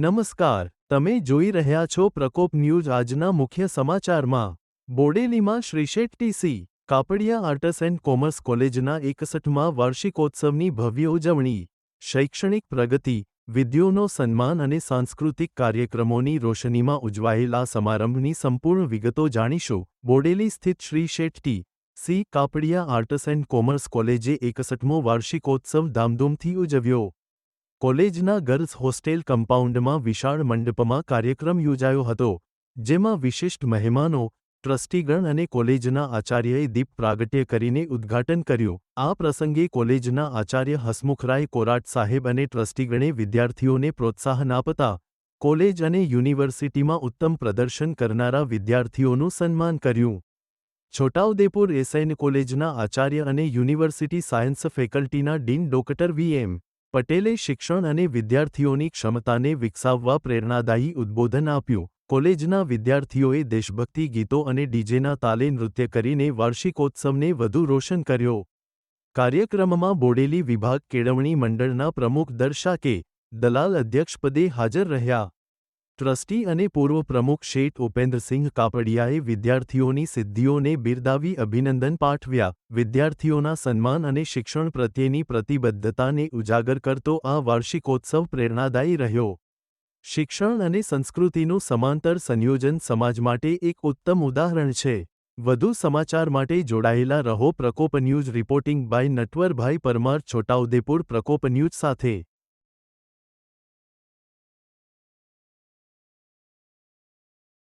નમસ્કાર, તમે જોઈ રહ્યા છો પ્રકોપ ન્યૂઝ આજના મુખ્ય સમાચારમાં. બોડેલીમાં Shri Sheth TC Kapadia arts and commerce કોલેજના એકસઠમાં વાર્ષિકોત્સવની ભવ્ય ઉજવણી, શૈક્ષણિક પ્રગતિ વિદ્યોનો સન્માન અને સાંસ્કૃતિક કાર્યક્રમોની રોશનીમાં ઉજવાયેલા સમારંભની સંપૂર્ણ વિગતો જાણીશું. બોડેલી સ્થિત Shri Sheth T C, Kapadia arts and commerce કોલેજે એકસઠમો વાર્ષિકોત્સવ ધામધૂમથી ઉજવ્યો. કોલેજના ગર્લ્સ હોસ્ટેલ કમ્પાઉન્ડમાં વિશાળ મંડપમાં કાર્યક્રમ યોજાયો હતો, જેમાં વિશિષ્ટ મહેમાનો, ટ્રસ્ટીગણ અને કોલેજના આચાર્યએ દીપ પ્રાગટ્ય કરીને ઉદ્ઘાટન કર્યું. આ પ્રસંગે કોલેજના આચાર્ય હસમુખરાય કોરાટ સાહેબ અને ટ્રસ્ટીગણે વિદ્યાર્થીઓને પ્રોત્સાહન આપતા, કોલેજ અને યુનિવર્સિટીમાં ઉત્તમ પ્રદર્શન કરનારા વિદ્યાર્થીઓનું સન્માન કર્યું. છોટાઉદેપુર એસએન કોલેજના આચાર્ય અને યુનિવર્સિટી સાયન્સ ફેકલ્ટીના ડીન ડોક્ટર વી એમ પટેલે શિક્ષણ અને વિદ્યાર્થીઓની ક્ષમતાને વિકસાવવા પ્રેરણાદાયી ઉદ્બોધન આપ્યું. કોલેજના વિદ્યાર્થીઓએ દેશભક્તિ ગીતો અને ડીજેના તાલે નૃત્ય કરીને વાર્ષિકોત્સવને વધુ રોશન કર્યો. કાર્યક્રમમાં બોડેલી વિભાગ કેળવણી મંડળના પ્રમુખ દર્શાકે દલાલ અધ્યક્ષપદે હાજર રહ્યા. ટ્રસ્ટી અને પૂર્વ પ્રમુખ શેઠ ઉપેન્દ્રસિંહ કાપડિયાએ વિદ્યાર્થીઓની સિદ્ધિઓને બિરદાવી અભિનંદન પાઠવ્યા. વિદ્યાર્થીઓના સન્માન અને શિક્ષણ પ્રત્યેની પ્રતિબદ્ધતાને ઉજાગર કરતો આ વાર્ષિકોત્સવ પ્રેરણાદાયી રહ્યો. શિક્ષણ અને સંસ્કૃતિનું સમાંતર સંયોજન સમાજ માટે એક ઉત્તમ ઉદાહરણ છે. વધુ સમાચાર માટે જોડાયેલા રહો Prakop news reporting by Natvarbhai Parmar Chhota Udepur Prakop news સાથે.